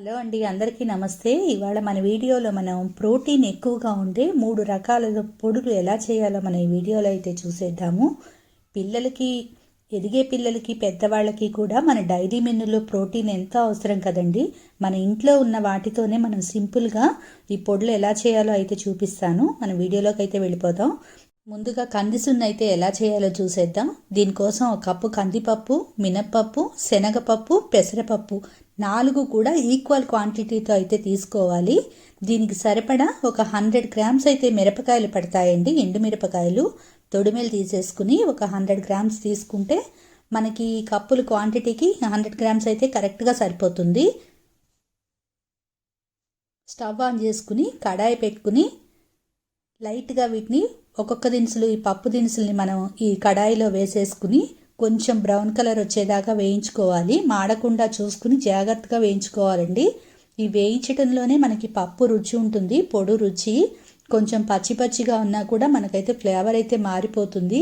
Hello అండి అందరికీ నమస్తే. ఇవాళ మన వీడియోలో మనం ప్రోటీన్ ఎక్కువగా ఉండే మూడు రకాల పొడులు ఎలా చేయాలో మన ఈ వీడియోలో అయితే చూసేద్దాము. పిల్లలకి ఎదిగే పిల్లలకి పెద్దవాళ్ళకి కూడా మన డైరీ మెనూలో ప్రోటీన్ ఎంతో అవసరం కదండి. మన ఇంట్లో ఉన్న వాటితోనే మనం సింపుల్గా ఈ పొడులు ఎలా చేయాలో అయితే చూపిస్తాను. మన వీడియోలోకి అయితే వెళ్ళిపోతాం ముందుగా కందిసున్న అయితే ఎలా చేయాలో చూసేద్దాం. దీనికోసం ఒక కప్పు కందిపప్పు మినప్పప్పు శనగపప్పు పెసరపప్పు నాలుగు కూడా ఈక్వల్ క్వాంటిటీతో అయితే తీసుకోవాలి. దీనికి సరిపడా ఒక హండ్రెడ్ గ్రామ్స్ అయితే మిరపకాయలు పడతాయండి. ఎండు మిరపకాయలు తొడిమెలు తీసేసుకుని ఒక హండ్రెడ్ గ్రామ్స్ తీసుకుంటే మనకి కప్పుల క్వాంటిటీకి హండ్రెడ్ గ్రామ్స్ అయితే కరెక్ట్గా సరిపోతుంది. స్టవ్ ఆన్ చేసుకుని కడాయి పెట్టుకుని లైట్గా వీటిని ఒక్కొక్క దినుసులు ఈ పప్పు దినుసుల్ని మనం ఈ కడాయిలో వేసేసుకుని కొంచెం బ్రౌన్ కలర్ వచ్చేదాకా వేయించుకోవాలి. మాడకుండా చూసుకుని జాగ్రత్తగా వేయించుకోవాలండి. ఈ వేయించడంలోనే మనకి పప్పు రుచి ఉంటుంది పొడు రుచి. కొంచెం పచ్చి పచ్చిగా ఉన్నా కూడా మనకైతే ఫ్లేవర్ అయితే మారిపోతుంది.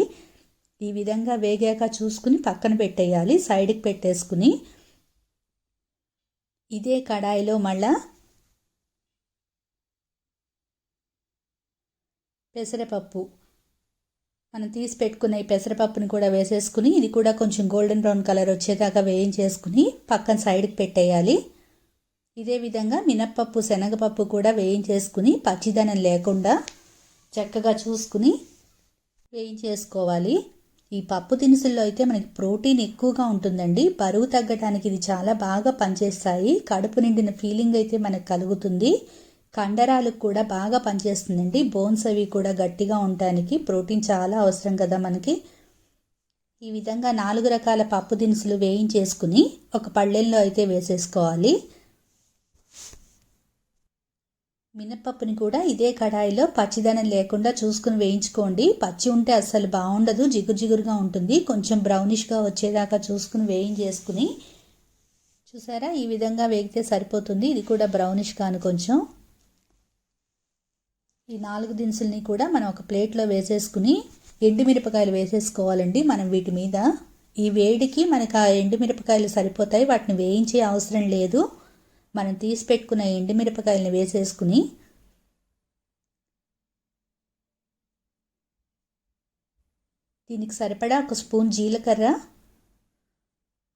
ఈ విధంగా వేగాక చూసుకుని పక్కన పెట్టేయాలి సైడ్కి పెట్టేసుకుని. ఇదే కడాయిలో మళ్ళా పెసరపప్పు. మనం తీసి పెట్టుకున్న ఈ పెసరపప్పుని కూడా వేసేసుకుని ఇది కూడా కొంచెం గోల్డెన్ బ్రౌన్ కలర్ వచ్చేదాకా వేయించేసుకుని పక్కన సైడ్కి పెట్టేయాలి. ఇదే విధంగా మినప్పప్పు శనగపప్పు కూడా వేయించేసుకుని పచ్చిదనం లేకుండా చక్కగా చూసుకుని వేయించేసుకోవాలి. ఈ పప్పు దినుసుల్లో అయితే మనకి ప్రోటీన్ ఎక్కువగా ఉంటుందండి. బరువు తగ్గడానికి ఇది చాలా బాగా పనిచేస్తాయి. కడుపు నిండిన ఫీలింగ్ అయితే మనకు కలుగుతుంది. కండరాలకు కూడా బాగా పనిచేస్తుందండి. బోన్స్ అవి కూడా గట్టిగా ఉండటానికి ప్రోటీన్ చాలా అవసరం కదా మనకి. ఈ విధంగా నాలుగు రకాల పప్పు దినుసులు వేయించేసుకుని ఒక పళ్ళెల్లో అయితే వేసేసుకోవాలి. మినప్పప్పుని కూడా ఇదే కడాయిలో పచ్చిదనం లేకుండా చూసుకుని వేయించుకోండి. పచ్చి ఉంటే అస్సలు బాగుండదు జిగురు జిగురుగా ఉంటుంది. కొంచెం బ్రౌనిష్గా వచ్చేదాకా చూసుకుని వేయించేసుకుని చూసారా? ఈ విధంగా వేగితే సరిపోతుంది. ఇది కూడా బ్రౌనిష్ కాను కొంచెం. ఈ నాలుగు దినుసుల్ని కూడా మనం ఒక ప్లేట్లో వేసేసుకుని ఎండుమిరపకాయలు వేసేసుకోవాలండి. మనం వీటి మీద ఈ వేడికి మనకు ఆ ఎండుమిరపకాయలు సరిపోతాయి. వాటిని వేయించే అవసరం లేదు. మనం తీసి పెట్టుకున్న ఎండుమిరపకాయలను వేసేసుకుని దీనికి సరిపడా ఒక స్పూన్ జీలకర్ర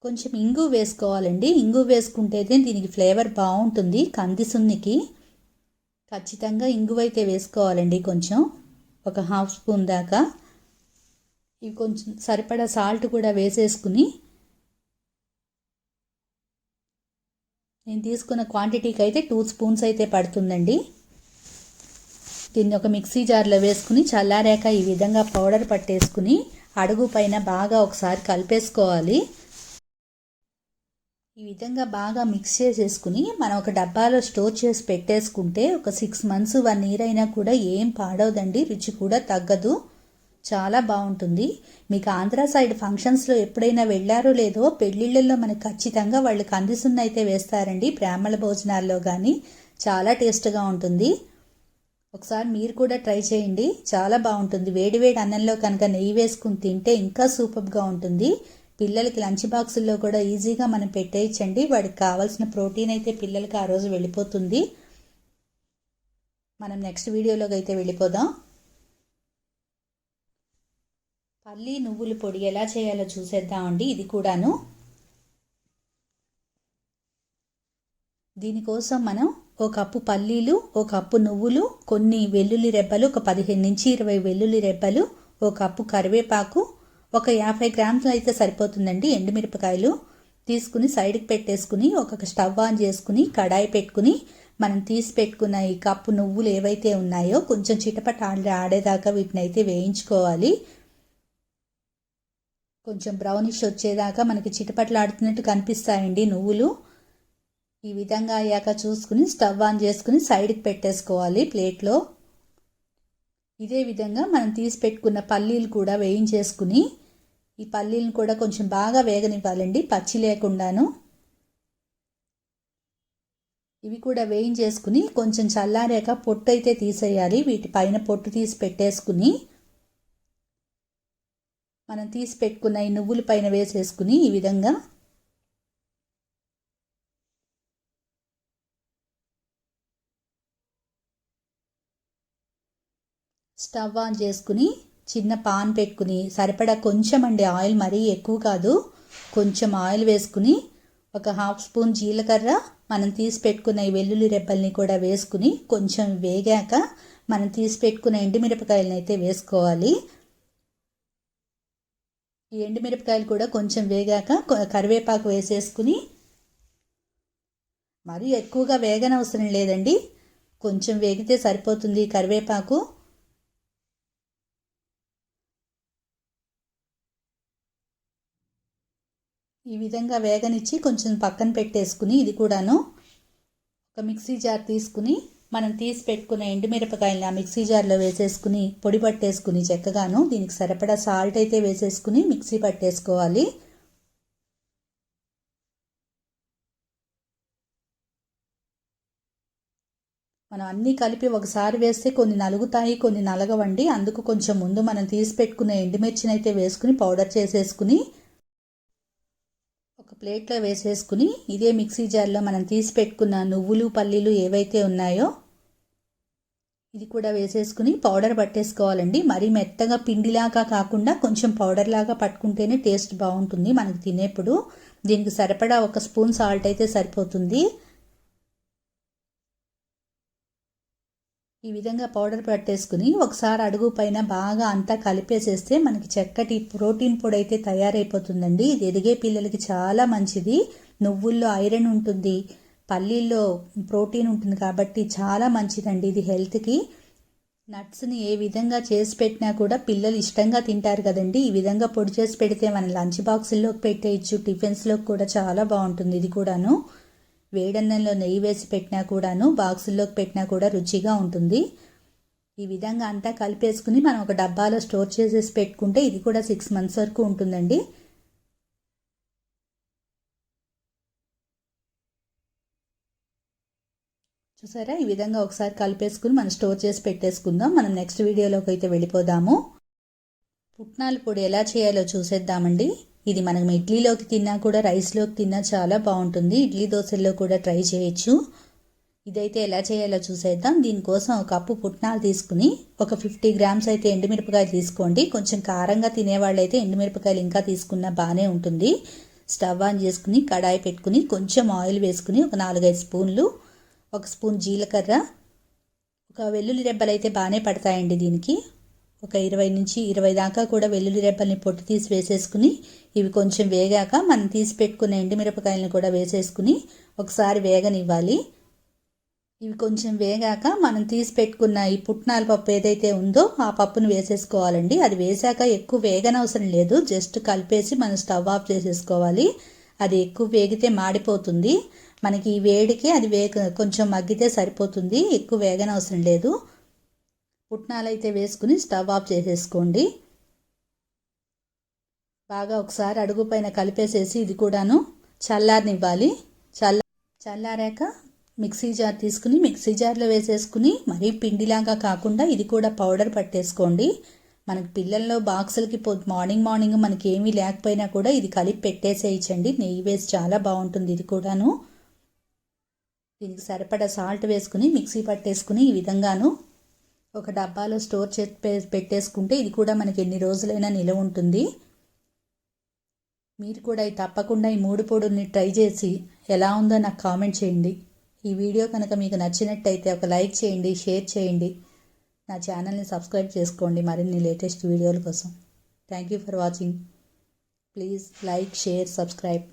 కొంచెం ఇంగు వేసుకోవాలండి. ఇంగు వేసుకుంటేనే దీనికి ఫ్లేవర్ బాగుంటుంది. కంది సున్నికి ఖచ్చితంగా ఇంగువైతే వేసుకోవాలండి కొంచెం. ఒక హాఫ్ స్పూన్ దాకా. ఇవి కొంచెం సరిపడా సాల్ట్ కూడా వేసేసుకుని నేను తీసుకున్న క్వాంటిటీకి అయితే టూ స్పూన్స్ అయితే పడుతుందండి. దీన్ని ఒక మిక్సీ జార్లో వేసుకుని చల్లారాక ఈ విధంగా పౌడర్ పట్టేసుకుని అడుగు పైన బాగా ఒకసారి కలిపేసుకోవాలి. ఈ విధంగా బాగా మిక్స్ చేసేసుకుని మనం ఒక డబ్బాలో స్టోర్ చేసి పెట్టేసుకుంటే ఒక సిక్స్ మంత్స్ వన్ ఇయర్ అయినా కూడా ఏం పాడవదండి. రుచి కూడా తగ్గదు. చాలా బాగుంటుంది. మీకు ఆంధ్ర సైడ్ ఫంక్షన్స్లో ఎప్పుడైనా వెళ్ళారో లేదో పెళ్ళిళ్ళల్లో మనకు ఖచ్చితంగా వాళ్ళు కందిసున్న అయితే వేస్తారండి. బ్రాహ్మణ భోజనాల్లో కానీ చాలా టేస్ట్గా ఉంటుంది. ఒకసారి మీరు కూడా ట్రై చేయండి. చాలా బాగుంటుంది. వేడివేడి అన్నంలో కనుక నెయ్యి వేసుకుని తింటే ఇంకా సూపర్గా ఉంటుంది. పిల్లలకి లంచ్ బాక్సుల్లో కూడా ఈజీగా మనం పెట్టేయచ్చండి. వాడికి కావాల్సిన ప్రోటీన్ అయితే పిల్లలకి ఆ రోజు వెళ్ళిపోతుంది. మనం నెక్స్ట్ వీడియోలోకి అయితే వెళ్ళిపోదాం. పల్లి నువ్వుల పొడి ఎలా చేయాలో చూసేద్దామండి. ఇది కూడాను. దీనికోసం మనం ఒక కప్పు పల్లీలు ఒక కప్పు నువ్వులు కొన్ని వెల్లుల్లి రెబ్బలు ఒక పదిహేను నుంచి ఇరవై వెల్లుల్లి రెబ్బలు ఒక కప్పు కరివేపాకు ఒక యాభై గ్రాములు అయితే సరిపోతుందండి ఎండుమిరపకాయలు. తీసుకుని సైడ్కి పెట్టేసుకుని ఒక స్టవ్ ఆన్ చేసుకుని కడాయి పెట్టుకుని మనం తీసి పెట్టుకున్న ఈ కప్పు నువ్వులు ఏవైతే ఉన్నాయో కొంచెం చిటపట ఆడేదాకా వీటిని అయితే వేయించుకోవాలి. కొంచెం బ్రౌనిష్ వచ్చేదాకా మనకి చిటపట్లాడుతున్నట్టు కనిపిస్తాయండి నువ్వులు. ఈ విధంగా అయ్యాక చూసుకుని స్టవ్ ఆన్ చేసుకుని సైడ్కి పెట్టేసుకోవాలి ప్లేట్లో. ఇదే విధంగా మనం తీసి పెట్టుకున్న పల్లీలు కూడా వేయించేసుకుని ఈ పల్లీలను కూడా కొంచెం బాగా వేగనివ్వాలండి పచ్చి లేకుండాను. ఇవి కూడా వేయించేసుకుని కొంచెం చల్లారాక పొట్టు అయితే తీసేయాలి వీటి పైన పొట్టు తీసి పెట్టేసుకుని. మనం తీసి పెట్టుకున్న ఈ నువ్వుల పైన వేసేసుకుని ఈ విధంగా. స్టవ్ ఆన్ చేసుకుని చిన్న పాన్ పెట్టుకుని సరిపడా కొంచెం అండి ఆయిల్ మరీ ఎక్కువ కాదు. కొంచెం ఆయిల్ వేసుకుని ఒక హాఫ్ స్పూన్ జీలకర్ర మనం తీసి పెట్టుకున్న ఈ వెల్లుల్లి రెబ్బల్ని కూడా వేసుకుని కొంచెం వేగాక మనం తీసి పెట్టుకున్న ఎండుమిరపకాయలను అయితే వేసుకోవాలి. ఈ ఎండుమిరపకాయలు కూడా కొంచెం వేగాక కరివేపాకు వేసేసుకుని మరీ ఎక్కువగా వేగనవసరం లేదండి. కొంచెం వేగితే సరిపోతుంది కరివేపాకు. ఈ విధంగా వేగనిచ్చి కొంచెం పక్కన పెట్టేసుకుని ఇది కూడాను ఒక మిక్సీ జార్ తీసుకుని మనం తీసి పెట్టుకున్న ఎండుమిరపకాయలని ఆ మిక్సీ జార్లో వేసేసుకుని పొడి పట్టేసుకుని చెక్కగాను దీనికి సరిపడా సాల్ట్ అయితే వేసేసుకుని మిక్సీ పట్టేసుకోవాలి. మనం అన్నీ కలిపి ఒకసారి వేస్తే కొన్ని నలుగుతాయి కొన్ని నలగవండి. అందుకు కొంచెం ముందు మనం తీసి పెట్టుకున్న ఎండుమిర్చిని అయితే వేసుకుని పౌడర్ చేసేసుకుని ప్లేట్లో వేసేసుకుని ఇదే మిక్సీ జార్లో మనం తీసి పెట్టుకున్న నువ్వులు పల్లీలు ఏవైతే ఉన్నాయో ఇది కూడా వేసేసుకుని పౌడర్ పట్టేసుకోవాలండి. మరీ మెత్తగా పిండిలాగా కాకుండా కొంచెం పౌడర్ లాగా పట్టుకుంటేనే టేస్ట్ బాగుంటుంది మనకు తినేప్పుడు. దీనికి సరిపడా ఒక స్పూన్ సాల్ట్ అయితే సరిపోతుంది. ఈ విధంగా పౌడర్ పట్టేసుకుని ఒకసారి అడుగు పైన బాగా అంతా కలిపేసేస్తే మనకి చక్కటి ప్రోటీన్ పొడి అయితే తయారైపోతుందండి. ఇది ఎదిగే పిల్లలకి చాలా మంచిది. నువ్వుల్లో ఐరన్ ఉంటుంది. పల్లీల్లో ప్రోటీన్ ఉంటుంది కాబట్టి చాలా మంచిదండి ఇది హెల్త్కి. నట్స్ని ఏ విధంగా చేసి పెట్టినా కూడా పిల్లలు ఇష్టంగా తింటారు కదండి. ఈ విధంగా పొడి చేసి పెడితే మన లంచ్ బాక్సుల్లోకి పెట్టేయచ్చు టిఫిన్స్లోకి కూడా చాలా బాగుంటుంది ఇది కూడాను. వేడన్నంలో నెయ్యి వేసి పెట్టినా కూడాను బాక్సుల్లోకి పెట్టినా కూడా రుచిగా ఉంటుంది. ఈ విధంగా అంతా కలిపేసుకుని మనం ఒక డబ్బాలో స్టోర్ చేసేసి పెట్టుకుంటే ఇది కూడా సిక్స్ మంత్స్ వరకు ఉంటుందండి. చూసారా? ఈ విధంగా ఒకసారి కలిపేసుకుని మనం స్టోర్ చేసి పెట్టేసుకుందాం. మనం నెక్స్ట్ వీడియోలోకి అయితే వెళ్ళిపోదాము. పుట్నాల పొడి ఎలా చేయాలో చూసేద్దామండి. ఇది మనం ఇడ్లీలోకి తిన్నా కూడా రైస్లోకి తిన్నా చాలా బాగుంటుంది. ఇడ్లీ దోశల్లో కూడా ట్రై చేయొచ్చు. ఇదైతే ఎలా చేయాలో చూసేద్దాం. దీనికోసం ఒక కప్పు పుట్నాలు తీసుకుని ఒక ఫిఫ్టీ గ్రామ్స్ అయితే ఎండుమిరపకాయలు తీసుకోండి. కొంచెం కారంగా తినేవాళ్ళు అయితే ఎండుమిరపకాయలు ఇంకా తీసుకున్నా బాగానే ఉంటుంది. స్టవ్ ఆన్ చేసుకుని కడాయి పెట్టుకుని కొంచెం ఆయిల్ వేసుకుని ఒక నాలుగైదు స్పూన్లు ఒక స్పూన్ జీలకర్ర ఒక వెల్లుల్లి రెబ్బలు అయితే బాగానే పడతాయండి దీనికి. ఒక ఇరవై నుంచి ఇరవై దాకా కూడా వెల్లుల్లి రేపల్ని పొట్టు తీసి వేసేసుకుని ఇవి కొంచెం వేగాక మనం తీసి పెట్టుకున్న ఎండుమిరపకాయలను కూడా వేసేసుకుని ఒకసారి వేగనివ్వాలి. ఇవి కొంచెం వేగాక మనం తీసి పెట్టుకున్న ఈ పుట్నాల పప్పు ఏదైతే ఉందో ఆ పప్పును వేసేసుకోవాలండి. అది వేసాక ఎక్కువ వేగనవసరం లేదు. జస్ట్ కలిపేసి మనం స్టవ్ ఆఫ్ చేసేసుకోవాలి. అది ఎక్కువ వేగితే మాడిపోతుంది. మనకి ఈ వేడికి అది వేగ కొంచెం మగ్గితే సరిపోతుంది. ఎక్కువ వేగనవసరం లేదు. పుట్నాలు అయితే వేసుకుని స్టవ్ ఆఫ్ చేసేసుకోండి. బాగా ఒకసారి అడుగు పైన కలిపేసేసి ఇది కూడాను చల్లారనివ్వాలి. చల్ల చల్లారాక మిక్సీ జార్ తీసుకుని మిక్సీ జార్లో వేసేసుకుని మరీ పిండిలాగా కాకుండా ఇది కూడా పౌడర్ పట్టేసుకోండి. మనకి పిల్లల్లో బాక్సులకి పో మార్నింగ్ మార్నింగ్ మనకి ఏమీ లేకపోయినా కూడా ఇది కలిపి పెట్టేసేయచ్చండి. నెయ్యి వేసి చాలా బాగుంటుంది ఇది కూడాను. దీనికి సరిపడా సాల్ట్ వేసుకుని మిక్సీ పట్టేసుకుని ఈ విధంగాను ఒక డబ్బాలో స్టోర్ చేసి పెట్టేసుకుంటే ఇది కూడా మనకి ఎన్ని రోజులైనా నిలవ ఉంటుంది. మీరు కూడా ఈ తప్పకుండా ఈ మూడు పొడుల్ని ట్రై చేసి ఎలా ఉందో నాకు కామెంట్ చేయండి. ఈ వీడియో కనుక మీకు నచ్చినట్టయితే ఒక లైక్ చేయండి షేర్ చేయండి. నా ఛానల్ని సబ్స్క్రైబ్ చేసుకోండి మరిన్ని లేటెస్ట్ వీడియోల కోసం. Thank you for watching. Please like share subscribe.